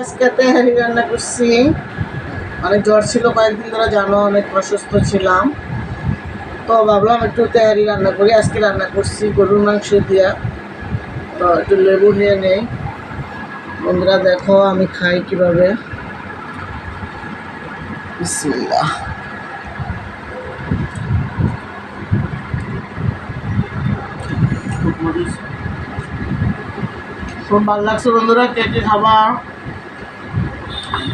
আজকে তেহারি রান্না করছি। অনেক জ্বর ছিল, কয়েকদিন ধরে জানো, অনেক অসুস্থ ছিলাম। তো ভাবলাম একটু তেহারি রান্না করি, আজকে রান্না করছি গরুর মাংস দিয়া। তো একটু লেবু নিয়ে নেই। বন্ধুরা, দেখো আমি খাই কীভাবে। বিসমিল্লাহ। খুব ভালো লাগছে বন্ধুরা, কে কে খাবা?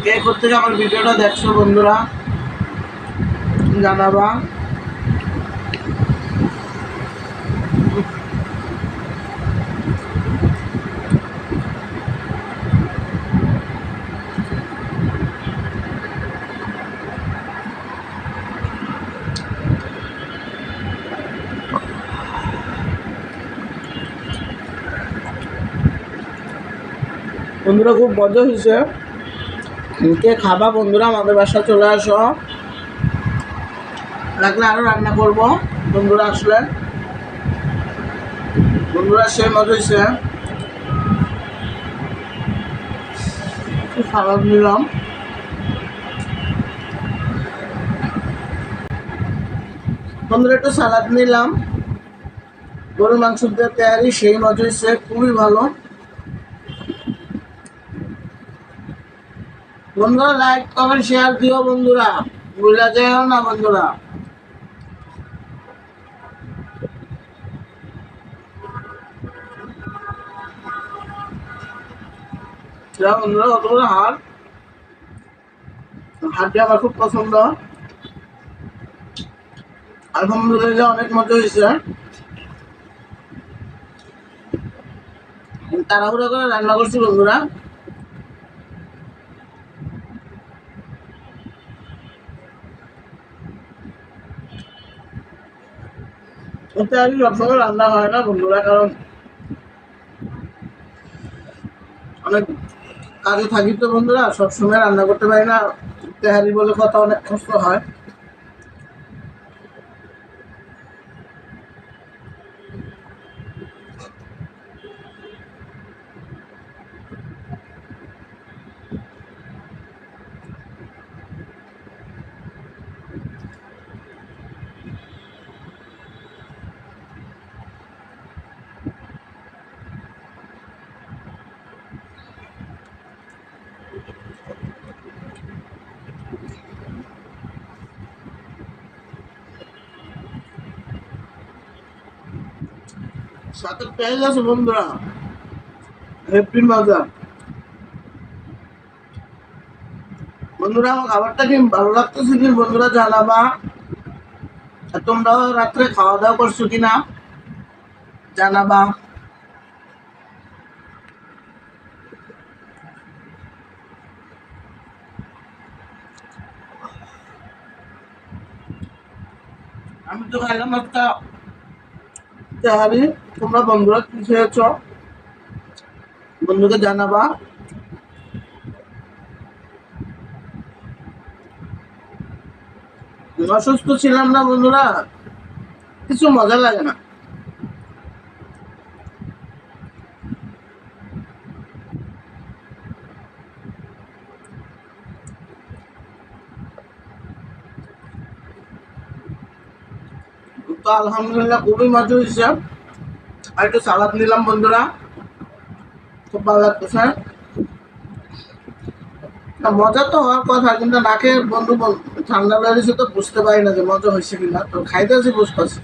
কে করতে আমার ভিডিওটা দেখছ বন্ধুরা জানাবা। বন্ধুরা খুব মজা হয়েছে। কে খাবা বন্ধুরা? আমাদের বাসা চলে আসো। লাগলে আরও রান্না করব। বন্ধুরা আসলে। বন্ধুরা সে মজা হয়েছে সালাদ নিলাম। বন্ধুরা একটু সালাদ নিলাম। গরুর মাংস দিয়ে তৈরি সেই মজা হয়েছে খুবই ভালো। বন্ধুরা লাইক কমেন্ট শেয়ার দিও বন্ধুরা। ভুলে যাও না বন্ধুরা। বন্ধুরা খুব পছন্দ। অনেক তাড়াহুড়া করে রান্না করছি বন্ধুরা। ওতে আমি সবসময় রান্না হয় না বন্ধুরা, কারণ অনেক কাজে থাকি তো বন্ধুরা সবসময় রান্না করতে পারি না। তেহারি বলে কথা অনেক কষ্ট হয়। সাথে পেঁয়াজ আছে বন্ধুরা। হেপি মজা বন্ধুরা খাবারটা কি ভালো লাগতেছে কি? বন্ধুরা, জানাবা। তোমরাও রাত্রে খাওয়া দাওয়া করছ কিনা? জানাবা। আমি তো খাইলাম একটা তেহারি তোমরা বন্ধুরা কি খেয়েছ? বন্ধুকে জানাবা। অসুস্থ ছিলাম না বন্ধুরা। কিছু মজা লাগে না। তো আলহামদুলিল্লাহ খুবই মজা হয়েছে। আর একটু সালাদ নিলাম বন্ধুরা। খুব ভালো লাগতেছে। মজা তো হওয়ার কথা, কিন্তু নাকে বন্ধু ঠান্ডা বেড়েছে তো বুঝতে পারি না যে মজা হয়েছে কিনা। তো খাইতেছি বুঝতেছি।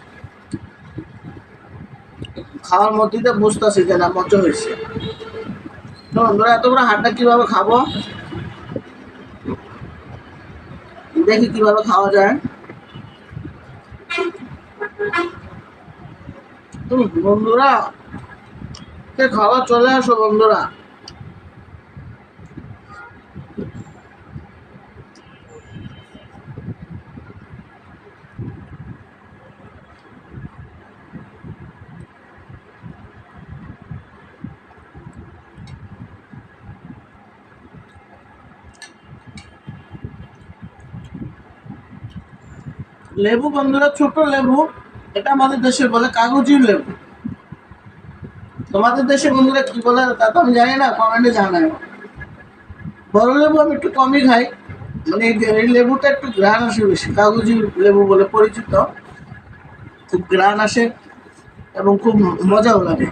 খাওয়ার মধ্যেই তো বুঝতেছি যে না, মজা হয়েছে। তো বন্ধুরা, এত বড় হাটটা কীভাবে খাব? দেখি কীভাবে খাওয়া যায়। বন্ধুরা কে খাওয়া চলে আসো বন্ধুরা? লেবু বন্ধুরা ছোট লেবু। এটা আমাদের দেশে বলে কাগজি লেবু তোমাদের দেশে বন্ধুরা কি বলে তা তো আমি জানি না কমেন্টে জানাই বড় লেবু আমি একটু কমই খাই। মানে এই লেবুটা একটু গ্রাহণ আসে বেশি কাগজি লেবু বলে পরিচিত। খুব গ্রাহণ আসে এবং খুব মজাও লাগে।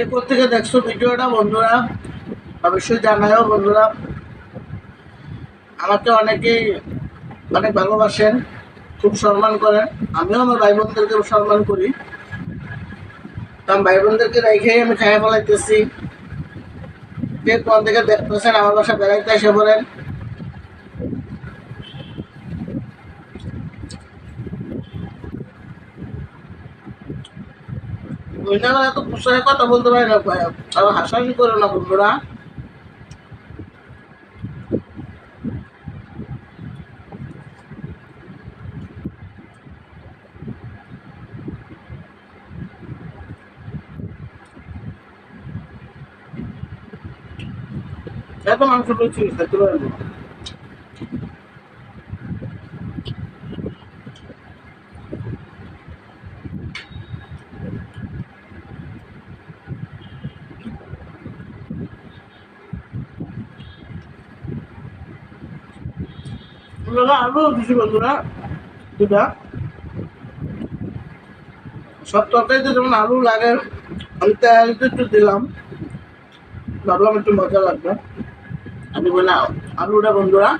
এরপর থেকে দেখছ ভিডিওটা, বন্ধুরা, অবশ্যই জানাও বন্ধুরা। আমাকে অনেকেই অনেক ভালোবাসেন, খুব সম্মান করেন। আমিও আমার ভাই বোনদেরকে সম্মান করি। কারণ ভাই বোনদেরকে রেখেই আমি খাইয়া ফেলাইতেছি। যে কোন থেকে দেখতেছেন, আমার বাসা বেড়াইতে এসে পড়েন। মহিলারা এত পোষায় কথা বলতে পারে না আর হাসাহাসি করে না বন্ধুরা এত মাংস পেয়েছি খেতে পারব আলু দিছি বন্ধুরা, দুটা। সব তরকারিতে যেমন আলু লাগে, আমি তেলতে একটু দিলাম। ভাবলাম একটু মজা লাগবে। আমি বলে আলুটা বন্ধুরা,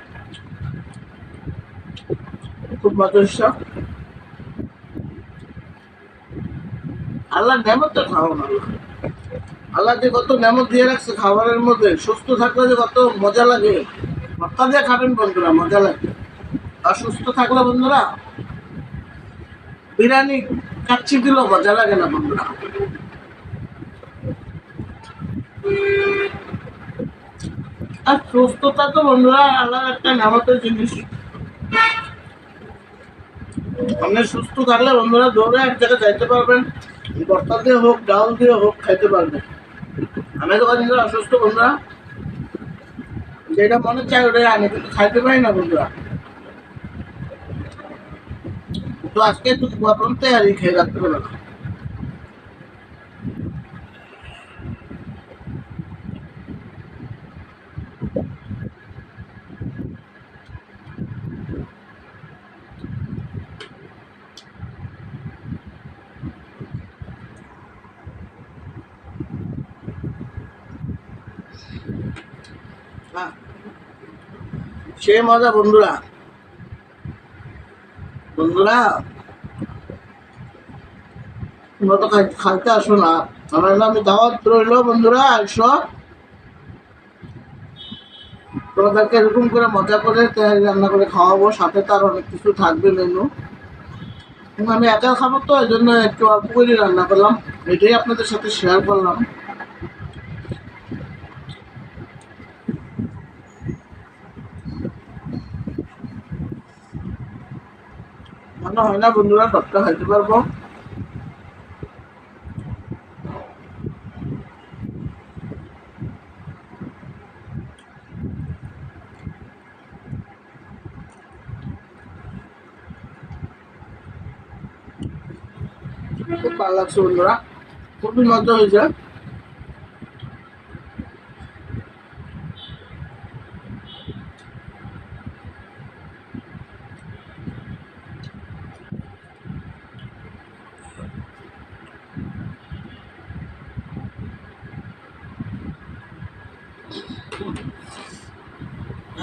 খুব মজা হচ্ছে আল্লাহ নেমত তো খাওয়া না। আল্লাহ যে কত নেমত দিয়ে রাখছে খাবারের মধ্যে, সুস্থ থাকলে যে কত মজা লাগে। ভর্তা দিয়ে খাবেন বন্ধুরা, মজা লাগে। আর সুস্থ থাকলে বন্ধুরা। বিরিয়ানি কাচ্ছি দিলেও মজা লাগে না বন্ধুরা। আর সুস্থতা তো বন্ধুরা আলাদা একটা নামতের জিনিস। আপনি সুস্থ থাকলে বন্ধুরা দৌড়ে এক জায়গায় যাইতে পারবেন। ভর্তা দিয়ে হোক, ডাল দিয়ে হোক, খাইতে পারবেন। আমি তো অসুস্থ বন্ধুরা। যেটা মনে চাই ওটাই আনি কিন্তু খাইতে পারি না বন্ধুরা। তো আজকে একটু আপনার তেয়ারি খেয়ে রাখতে পারবেন হ্যাঁ। সে মজা বন্ধুরা বন্ধুরা তোমরা খাইতে আসো না। আমার নামে দাওয়াত রইল বন্ধুরা একশো তোমাদেরকে এরকম করে মজা করে রান্না করে খাওয়াবো, সাথে তার অনেক কিছু থাকবে মেনু আমি একা খাব তো এই জন্য একটু অল্প করে রান্না করলাম। এটাই আপনাদের সাথে শেয়ার করলাম। মনে হয় না বন্ধুরা সবটা খাইতে পারব। খুব ভালো লাগছে বন্ধুরা। খুবই মজা হয়েছে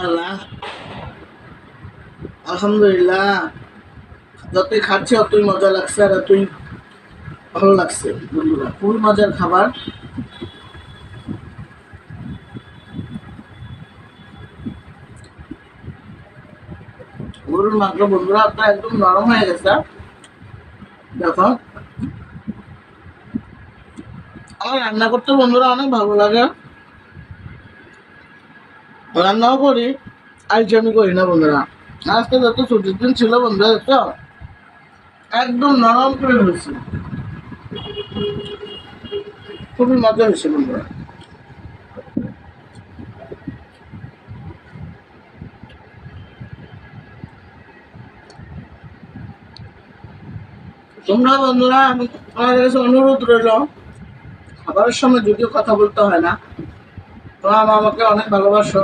আল্লাহ আলহামদুলিল্লাহ। যতই খাচ্ছি, অতই মজা লাগছে আর এতই ভালো লাগছে, বন্ধুরা। খুবই মজার খাবার। গরুর মাংস, বন্ধুরা, আপনার একদম নরম হয়ে গেছে। দেখো। আমার রান্না করতে, বন্ধুরা, অনেক ভালো লাগে। রান্নাও করি আইসি আমি করি না, বন্ধুরা। আজকে যত ছুটির দিন ছিল বন্ধুরা দেখছ একদম নরম করে হয়েছে। খুবই মজা হয়েছে বন্ধুরা তোমরা বন্ধুরা, আমি তোমাদের কাছে অনুরোধ রইল, খাবারের সময় যদিও কথা বলতে হয় না, তোমরা আমাকে অনেক ভালোবাসো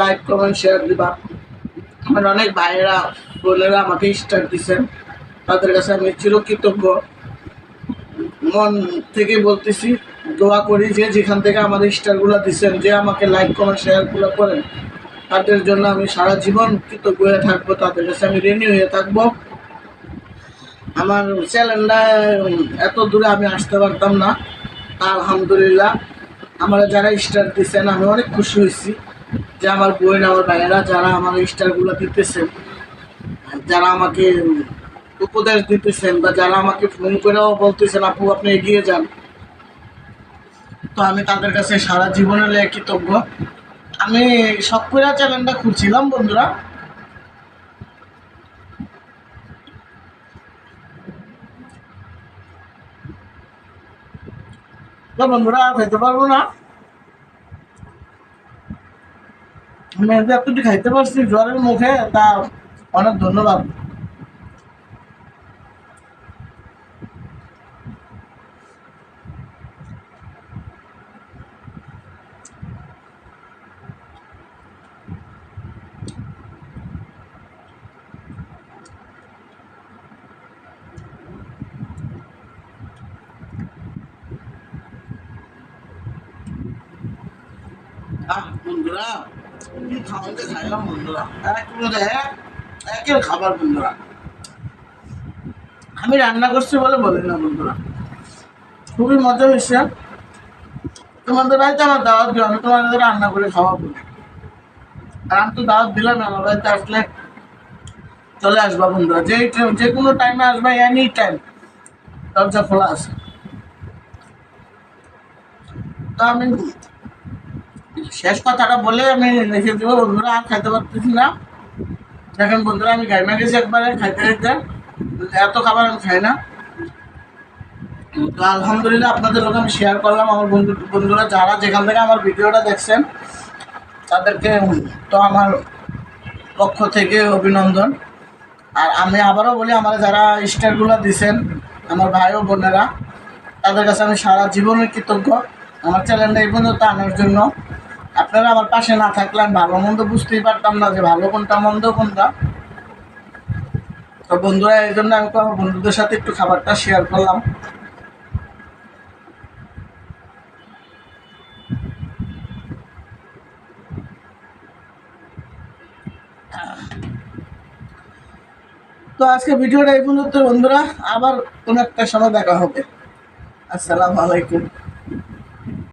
লাইক কমেন্ট শেয়ার দিবা। আমার অনেক ভাইয়েরা বোনেরা আমাকে স্টার দিচ্ছেন তাদের কাছে আমি চিরকৃতজ্ঞ। মন থেকে বলতেছি, দোয়া করি যে যেখান থেকে আমাদের স্টারগুলো দিচ্ছেন যে আমাকে লাইক, কমেন্ট, শেয়ারগুলো করেন, তাদের জন্য আমি সারা জীবন কৃতজ্ঞ হয়ে থাকব, তাদের কাছে আমি ঋণী হয়ে থাকব। আমার চ্যানেলটা এত দূরে আমি আসতে পারতাম না। আলহামদুলিল্লাহ, আমার যারা স্টার দিচ্ছেন আমি অনেক খুশি হয়েছি। যে আমার বোন আমার ভাইয়েরা যারা আমার স্টারগুলো দিতেছেন, যারা আমাকে উপদেশ দিতেছেন বা যারা আমাকে ফোন করেও বলতেছেন, আপু, আপনি এগিয়ে যান। তো আমি তাদের কাছে সারা জীবনের লেগে কৃতজ্ঞ। আমি শখ চ্যানেলটা খুলছিলাম, বন্ধুরা। বন্ধুরা খাইতে পারব না। যে এতটি খাইতে পারছি জ্বরের মুখে তা অনেক ধন্যবাদ। আহ বন্ধুরা আমি রান্না করছি বলে বলি না বন্ধুরা। খুবই মজা হয়েছে। তোমাদের বাড়িতে আমার দাওয়াত দিও আমি তোমাদের রান্না করে খাওয়াবো। আর আমি তো দাওয়াত দিলাম, আমার বাড়িতে আসলে চলে আসবা বন্ধুরা। যে যে কোনো টাইমে আসবা এনি টাইম দরজা খোলা আছে। তো আমি শেষ কথাটা বলে আমি রেখে দেবো। বন্ধুরা, আর খাইতে পারতেছি না। দেখেন বন্ধুরা, আমি গাইমা গেছি একবারে খাইতে খাইতে। এত খাবার আমি খাই না। তো আলহামদুলিল্লাহ আপনাদের লোক আমি শেয়ার করলাম। আমার বন্ধু বন্ধুরা, যারা যেখান থেকে আমার ভিডিওটা দেখছেন, তাদেরকে তো আমার পক্ষ থেকে অভিনন্দন। আর আমি আবারও বলি, আমার যারা স্টারগুলো দিছেন, আমার ভাই ও বোনেরা, তাদের কাছে আমি সারা জীবনের কৃতজ্ঞ। আমার চ্যানেলটা এই পর্যন্ত আনার জন্য। আপনারা আমার পাশে না থাকলে আমি ভালো মন্দ বুঝতেই পারতাম না যে ভালো কোনটা, মন্দ কোনটা। তো বন্ধুরা, এই জন্য আমি তো বন্ধুদের সাথে একটু খাবারটা শেয়ার করলাম। তো আজকে ভিডিওটা এই পর্যন্ত, বন্ধুরা। আবার কোনো একটা সময় দেখা হবে। আসসালামু আলাইকুম।